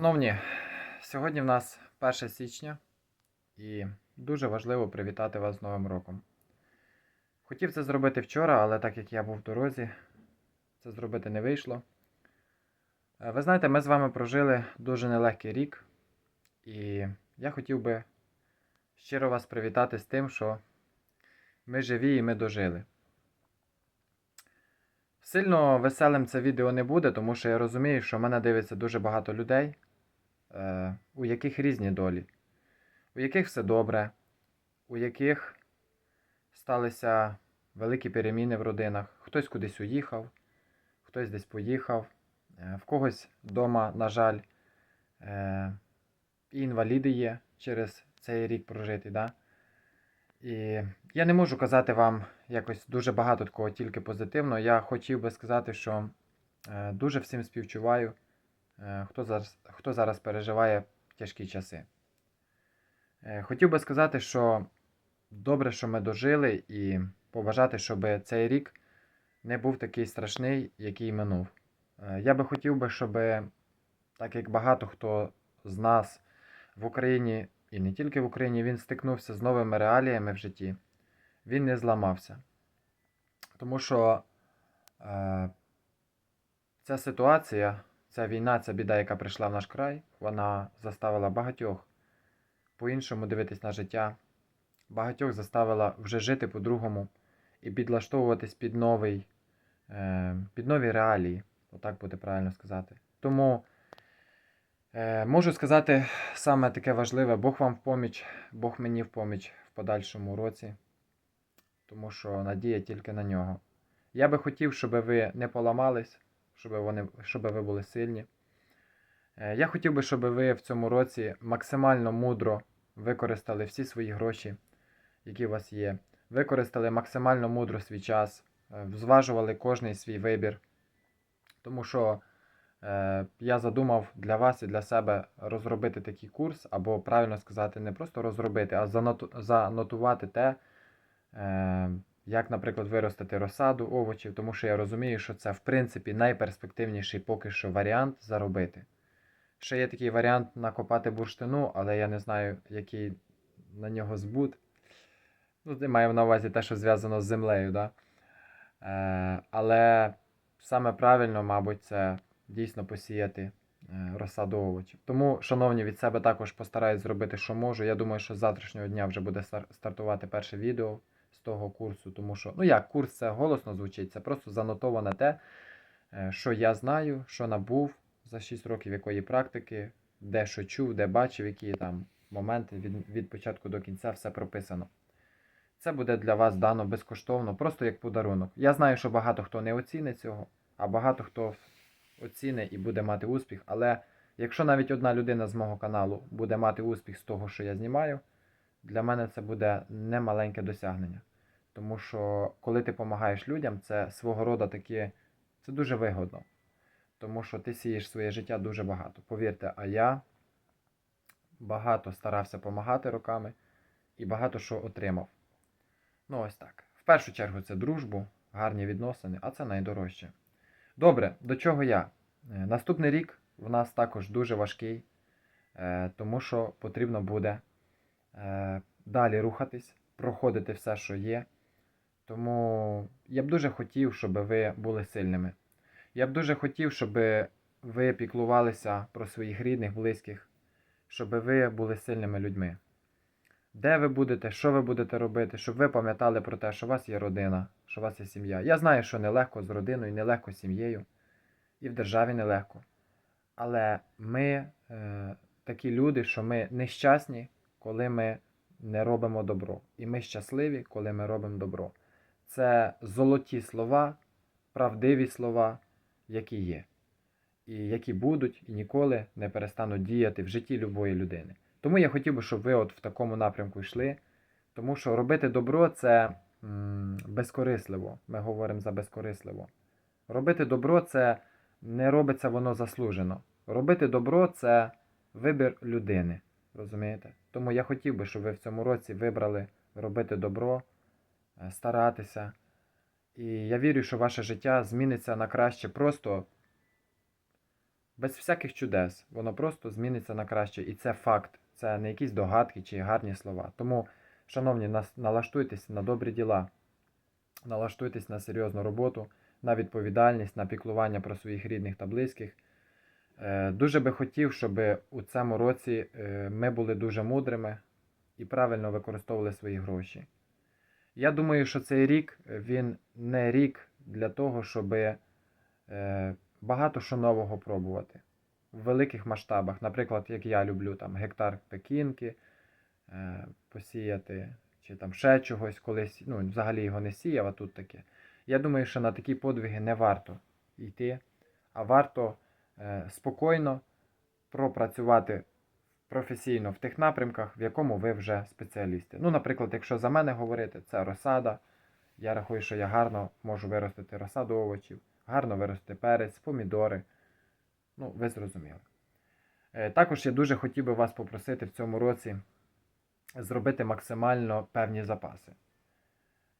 Шановні, сьогодні в нас 1 січня і дуже важливо привітати вас з Новим роком. Хотів це зробити вчора, але так як я був в дорозі, це зробити не вийшло. Е, Ви знаєте, ми з вами прожили дуже нелегкий рік, і я хотів би щиро вас привітати з тим, що ми живі і ми дожили. Сильно веселим це відео не буде, тому що я розумію, що мене дивиться дуже багато людей, у яких різні долі, у яких все добре, у яких сталися великі переміни в родинах. Хтось кудись уїхав, хтось десь поїхав, е, в когось вдома, на жаль, е, інваліди є через цей рік прожитий. Да? І я не можу казати вам якось дуже багато такого тільки позитивного. Я хотів би сказати, що е, дуже всім співчуваю, е, хто зараз, хто зараз переживає тяжкі часи. Е, хотів би сказати, що добре, що ми дожили, і побажати, щоб цей рік не був такий страшний, який минув. Е, я би хотів би, щоб, так як багато хто з нас в Україні і не тільки в Україні, він стикнувся з новими реаліями в житті, він не зламався. Тому що е, ця ситуація, ця війна, ця біда, яка прийшла в наш край, вона заставила багатьох по-іншому дивитись на життя, багатьох заставила вже жити по-другому і підлаштовуватись під новий, е, під нові реалії, отак буде правильно сказати. Тому е, можу сказати саме таке важливе: Бог вам в поміч, Бог мені в поміч в подальшому році, тому що надія тільки на нього. Я би хотів, щоб ви не поламались, щоб, вони, щоб ви були сильні. Е, Я хотів би, щоб ви в цьому році максимально мудро використали всі свої гроші, які у вас є. Використали максимально мудро свій час, е, зважували кожний свій вибір. Тому що е, я задумав для вас і для себе розробити такий курс, або правильно сказати, не просто розробити, а заноту- занотувати те, е, як, наприклад, виростити розсаду овочів, тому що я розумію, що це в принципі найперспективніший поки що варіант заробити. Ще є такий варіант накопати бурштину, але я не знаю, який на нього збут. Ну, ти маю на увазі те, що зв'язано з землею, да? Е, але саме правильно, мабуть, це дійсно посіяти е, розсаду овочів. Тому, шановні, від себе також постараюсь зробити, що можу. Я думаю, що з завтрашнього дня вже буде стартувати перше відео того курсу, тому що, ну як, курс це голосно звучить, це просто занотоване те, е, що я знаю, що набув за 6 років якої практики, де що чув, де бачив, які там моменти від, від початку до кінця все прописано. Це буде для вас дано безкоштовно, просто як подарунок. Я знаю, що багато хто не оцінить цього, а багато хто оцінить і буде мати успіх. Але якщо навіть одна людина з мого каналу буде мати успіх з того, що я знімаю, для мене це буде немаленьке досягнення. Тому що коли ти допомагаєш людям, це свого роду таке, це дуже вигодно. Тому що ти сієш своє життя дуже багато. Повірте, а я багато старався допомагати роками і багато що отримав. Ну, ось так. В першу чергу це дружбу, гарні відносини, а це найдорожче. Добре, до чого я? Е, Наступний рік в нас також дуже важкий, е, тому що потрібно буде е, далі рухатись, проходити все, що є. Тому я б дуже хотів, щоб ви були сильними. Я б дуже хотів, щоб ви піклувалися про своїх рідних, близьких, щоб ви були сильними людьми. Де ви будете, що ви будете робити, щоб ви пам'ятали про те, що у вас є родина, що у вас є сім'я. Я знаю, що нелегко з родиною, нелегко з сім'єю, і в державі нелегко. Але ми е, такі люди, що ми нещасні, коли ми не робимо добро. І ми щасливі, коли ми робимо добро. Це золоті слова, правдиві слова, які є, і які будуть і ніколи не перестануть діяти в житті любої людини. Тому я хотів би, щоб ви от в такому напрямку йшли. Тому що робити добро це м, безкорисливо. Ми говоримо за безкорисливо. Робити добро це не робиться воно заслужено. Робити добро це вибір людини. Розумієте? Тому я хотів би, щоб ви в цьому році вибрали робити добро, старатися. І я вірю, що ваше життя зміниться на краще просто без всяких чудес. Воно просто зміниться на краще. І це факт. Це не якісь догадки чи гарні слова. Тому, шановні, налаштуйтесь на добрі діла, налаштуйтесь на серйозну роботу, на відповідальність, на піклування про своїх рідних та близьких. Е, Дуже би хотів, щоб у цьому році е, ми були дуже мудрими і правильно використовували свої гроші. Я думаю, що цей рік він не рік для того, щоб е, багато що нового пробувати в великих масштабах. Наприклад, як я люблю там гектар пекінки е, посіяти, чи там ще чогось колись, ну, взагалі його не сіяв, а тут таке. Я думаю, що на такі подвиги не варто йти, а варто е, спокійно пропрацювати професійно в тих напрямках, в якому ви вже спеціалісти. Ну, наприклад, якщо за мене говорити, це розсада. Я рахую, що я гарно можу виростити розсаду овочів, гарно виростити перець, помідори. Ну, ви зрозуміли. Е, Також я дуже хотів би вас попросити в цьому році зробити максимально певні запаси.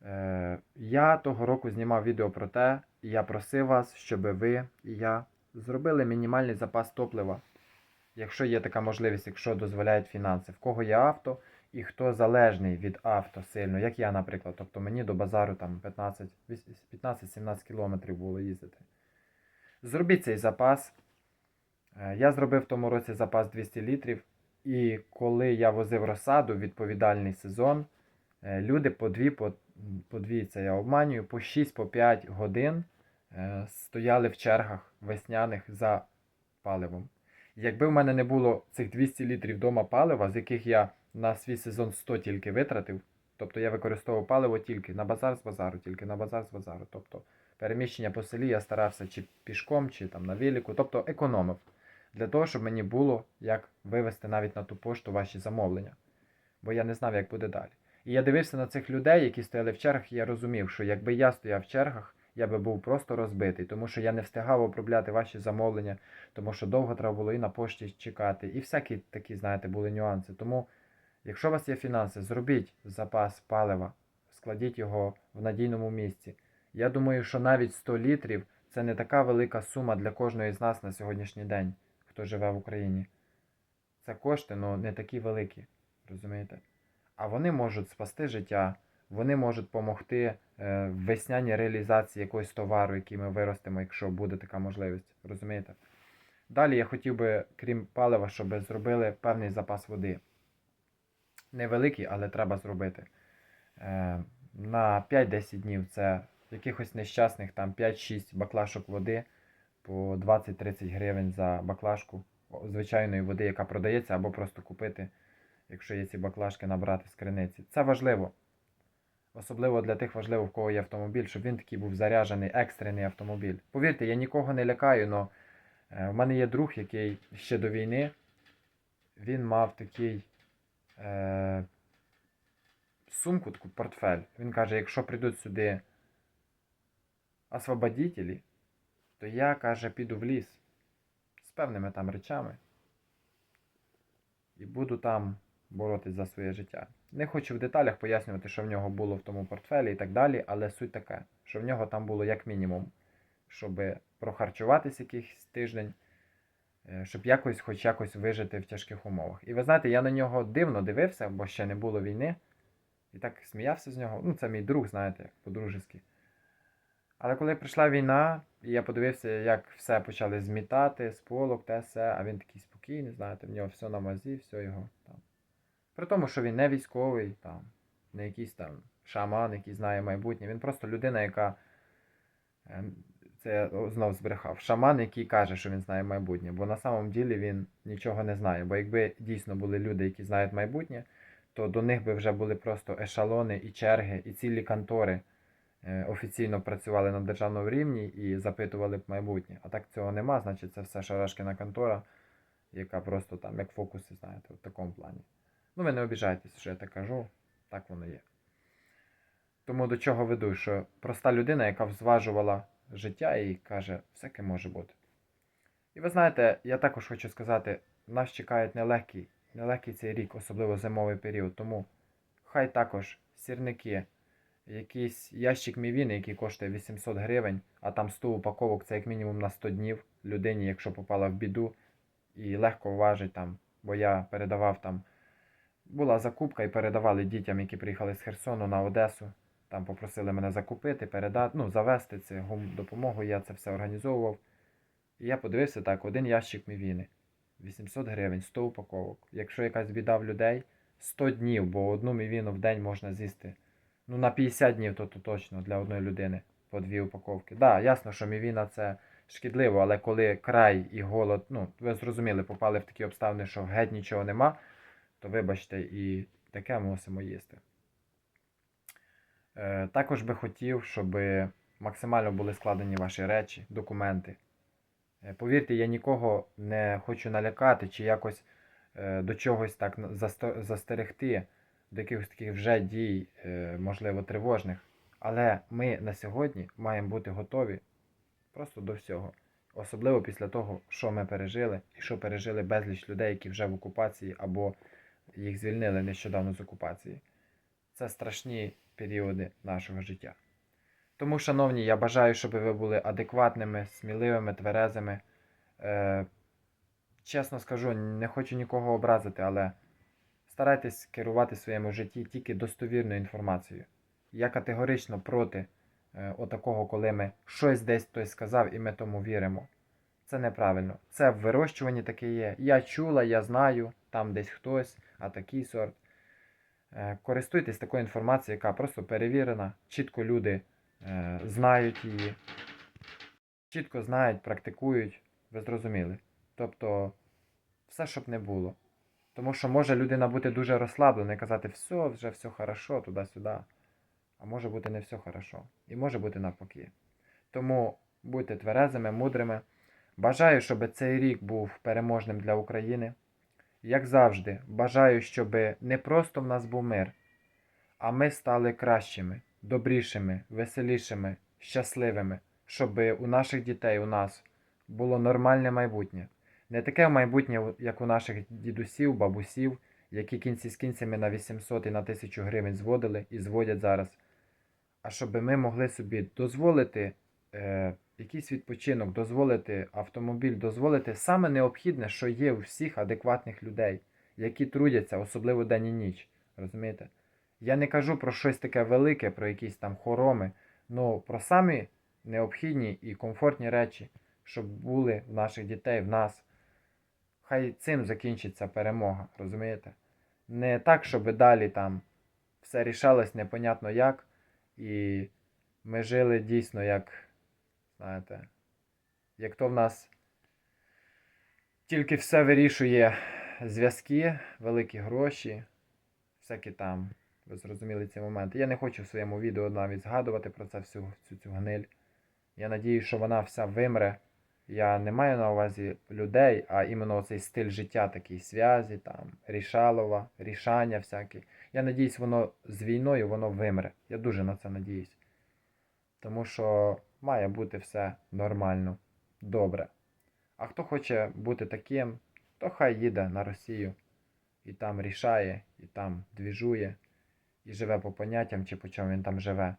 Е, Я того року знімав відео про те, і я просив вас, щоб ви і я зробили мінімальний запас топлива, якщо є така можливість, якщо дозволяють фінанси. В кого є авто і хто залежний від авто сильно, як я, наприклад. Тобто мені до базару там 15 віс- 15-17 кілометрів було їздити. Зробіть цей запас. Е, Я зробив в тому році запас 200 літрів. І коли я возив розсаду, відповідальний сезон, е, люди по дві, по, по дві, це я обманюю, по 6 по 5 годин е, стояли в чергах весняних за паливом. Якби в мене не було цих 200 літрів вдома палива, з яких я на свій сезон 100 тільки витратив, тобто я використовував паливо тільки на базар з базару, тільки на базар з базару. Тобто переміщення по селі я старався чи пішком, чи там на велику, тобто економив для того, щоб мені було як вивести навіть на ту пошту ваші замовлення. Бо я не знав, як буде далі. І я дивився на цих людей, які стояли в чергах, і я розумів, що якби я стояв в чергах, я би був просто розбитий, тому що я не встигав обробляти ваші замовлення, тому що довго треба було і на пошті чекати, і всякі такі, знаєте, були нюанси. Тому, якщо у вас є фінанси, зробіть запас палива, складіть його в надійному місці. Я думаю, що навіть 100 літрів це не така велика сума для кожної з нас на сьогоднішній день, хто живе в Україні. Це кошти, але не такі великі, розумієте? А вони можуть спасти життя, вони можуть допомогти в весняній реалізації якогось товару, який ми виростемо, якщо буде така можливість. Розумієте? Далі я хотів би, крім палива, щоб зробили певний запас води. Невеликий, але треба зробити. Е, На 5-10 днів це якихось нещасних там 5-6 баклашок води по 20-30 гривень за баклажку звичайної води, яка продається, або просто купити, якщо є ці баклажки, набрати з криниці. Це важливо. Особливо для тих важливо, в кого є автомобіль, щоб він такий був заряджений, екстрений автомобіль. Повірте, я нікого не лякаю, але в мене є друг, який ще до війни він мав такий е, сумку, таку портфель. Він каже, якщо прийдуть сюди освободителі, то я, каже, піду в ліс з певними там речами і буду там боротись за своє життя. Не хочу в деталях пояснювати, що в нього було в тому портфелі і так далі, але суть така, що в нього там було як мінімум, щоб прохарчуватись якийсь тиждень, е, щоб якось, хоч якось вижити в тяжких умовах. І ви знаєте, я на нього дивно дивився, бо ще не було війни, і так сміявся з нього. Ну, це мій друг, знаєте, по-дружески. Але коли прийшла війна, і я подивився, як все почали змітати, з полок, те все, а він такий спокійний, знаєте, в нього все на мазі, все його. При тому, що він не військовий, там, не якийсь там шаман, який знає майбутнє. Він просто людина, яка. ем, Це я знов збрехав. Шаман, який каже, що він знає майбутнє. Бо на самом ділі він нічого не знає. Бо якби дійсно були люди, які знають майбутнє, то до них би вже були просто ешалони і черги, і цілі контори е, офіційно працювали на державному рівні і запитували б майбутнє. А так цього нема, значить це все шарашкіна контора, яка просто там, як фокуси, знаєте, в такому плані. Ну, ви не обіжайтесь, що я так кажу, так воно є. Тому до чого веду, що проста людина, яка взважувала життя і каже, всяке може бути. І ви знаєте, я також хочу сказати, нас чекає нелегкий, нелегкий цей рік, особливо зимовий період. Тому хай також сірники, якийсь ящик мівіни, який коштує 800 гривень, а там 100 упаковок це як мінімум на 100 днів людині, якщо попала в біду, і легко важить там, бо я передавав там. Була закупка і передавали дітям, які приїхали з Херсону на Одесу. Там попросили мене закупити, передати, ну, завести це гум- допомогу, я це все організовував. І я подивився так, один ящик мівіни. 800 гривень, 100 упаковок. Якщо якась біда в людей, 100 днів, бо одну мівіну в день можна з'їсти. Ну, на 50 днів то, то точно для одної людини по дві упаковки. Так, да, ясно, що мівіна це шкідливо, але коли край і голод, ну, ви зрозуміли, попали в такі обставини, що геть нічого нема, то вибачте, і таке мусимо їсти. Е, також би хотів, щоб максимально були складені ваші речі, документи. Е, Повірте, я нікого не хочу налякати чи якось е, до чогось так застерегти, до якихось таких вже дій, можливо, тривожних. Але ми на сьогодні маємо бути готові просто до всього. Особливо після того, що ми пережили, і що пережили безліч людей, які вже в окупації або їх звільнили нещодавно з окупації. Це страшні періоди нашого життя. Тому, шановні, я бажаю, щоб ви були адекватними, сміливими, тверезими. Е, чесно скажу, не хочу нікого образити, але старайтесь керувати в своєму житті тільки достовірною інформацією. Я категорично проти е, отакого, коли ми щось десь хтось сказав і ми тому віримо. Це неправильно. Це в вирощуванні таке є. Я чула, я знаю, там десь хтось, а такий сорт. Е, Користуйтесь такою інформацією, яка просто перевірена, чітко люди е, знають її, чітко знають, практикують, ви зрозуміли. Тобто, все, щоб не було. Тому що може людина бути дуже розслаблена і казати, все, вже все хорошо, туди-сюди. А може бути не все хорошо. І може бути навпаки. Тому будьте тверезими, мудрими. Бажаю, щоб цей рік був переможним для України. Як завжди, бажаю, щоб не просто в нас був мир, а ми стали кращими, добрішими, веселішими, щасливими, щоб у наших дітей, у нас було нормальне майбутнє. Не таке майбутнє, як у наших дідусів, бабусів, які кінці з кінцями на 800 і на 1000 гривень зводили і зводять зараз. А щоб ми могли собі дозволити е, якийсь відпочинок, дозволити автомобіль, дозволити саме необхідне, що є у всіх адекватних людей, які трудяться, особливо день і ніч. Розумієте? Я не кажу про щось таке велике, про якісь там хороми, але про самі необхідні і комфортні речі, щоб були в наших дітей, в нас. Хай цим закінчиться перемога, розумієте? Не так, щоб далі там все рішалось непонятно як, і ми жили дійсно як, знаєте, як то в нас тільки все вирішує зв'язки, великі гроші, всякі там, ви зрозуміли ці моменти. Я не хочу в своєму відео навіть згадувати про це всю цю, цю гниль. Я надію, що вона вся вимре. Я не маю на увазі людей, а іменно цей стиль життя, такий зв'язі, там, рішалова, рішання всякі. Я надіюсь, воно з війною воно вимре. Я дуже на це надіюсь. Тому що має бути все нормально, добре. А хто хоче бути таким, то хай їде на Росію і там рішає, і там двіжує, і живе по поняттям, чи по чому він там живе.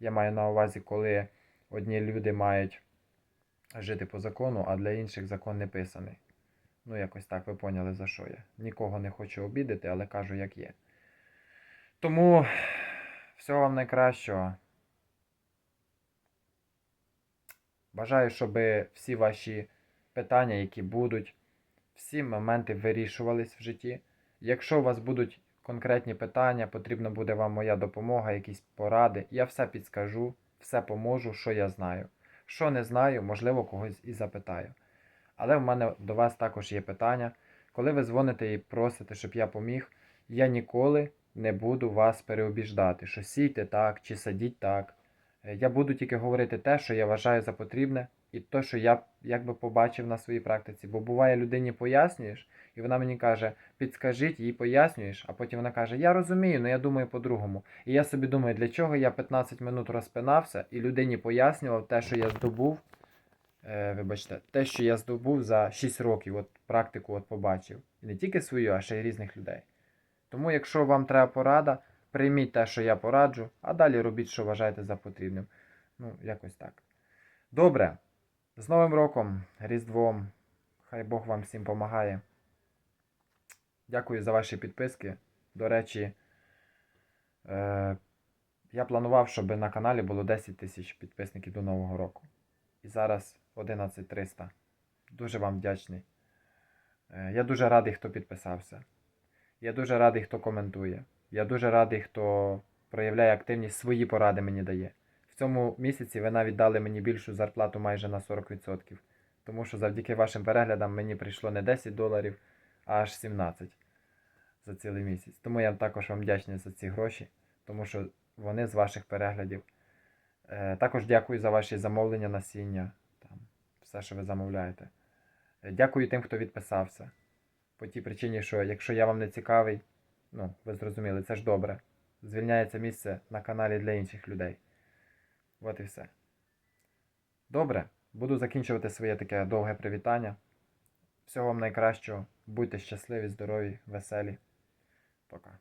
Я маю на увазі, коли одні люди мають жити по закону, а для інших закон не писаний. Ну, якось так ви поняли, за що я. Нікого не хочу обідати, але кажу, як є. Тому всього вам найкращого. Бажаю, щоб всі ваші питання, які будуть, всі моменти вирішувались в житті. Якщо у вас будуть конкретні питання, потрібна буде вам моя допомога, якісь поради, я все підскажу, все поможу, що я знаю. Що не знаю, можливо, когось і запитаю. Але в мене до вас також є питання. Коли ви дзвоните і просите, щоб я поміг, я ніколи не буду вас переобіждати, що сійте так чи садіть так. Е, Я буду тільки говорити те, що я вважаю за потрібне, і те, що я якби побачив на своїй практиці. Бо буває, людині пояснюєш, і вона мені каже, підскажіть, їй пояснюєш, а потім вона каже, я розумію, але я думаю по-другому. І я собі думаю, для чого я 15 минут розпинався і людині пояснював те, що я здобув. Е, вибачте, те, що я здобув за 6 років, от практику от побачив. І не тільки свою, а ще й різних людей. Тому, якщо вам треба порада, Прийміть те, що я пораджу, а далі робіть, що вважаєте за потрібним. Ну, якось так. Добре. З Новим роком, Різдвом. Хай Бог вам всім помагає. Дякую за ваші підписки. До речі, е, я планував, щоб на каналі було 10 тисяч підписників до Нового року. І зараз 11 300. Дуже вам вдячний. Е, я дуже радий, хто підписався. Я дуже радий, хто коментує. Я дуже радий, хто проявляє активність, свої поради мені дає. В цьому місяці ви навіть дали мені більшу зарплату майже на 40%. Тому що завдяки вашим переглядам мені прийшло не 10 доларів, а аж 17 за цілий місяць. Тому я також вам вдячний за ці гроші, тому що вони з ваших переглядів. Е, також дякую за ваші замовлення насіння, там, все, що ви замовляєте. Е, Дякую тим, хто відписався. По тій причині, що якщо я вам не цікавий, ну, ви зрозуміли, це ж добре. Звільняється місце на каналі для інших людей. От і все. Добре, буду закінчувати своє таке довге привітання. Всього вам найкращого. Будьте щасливі, здорові, веселі. Пока.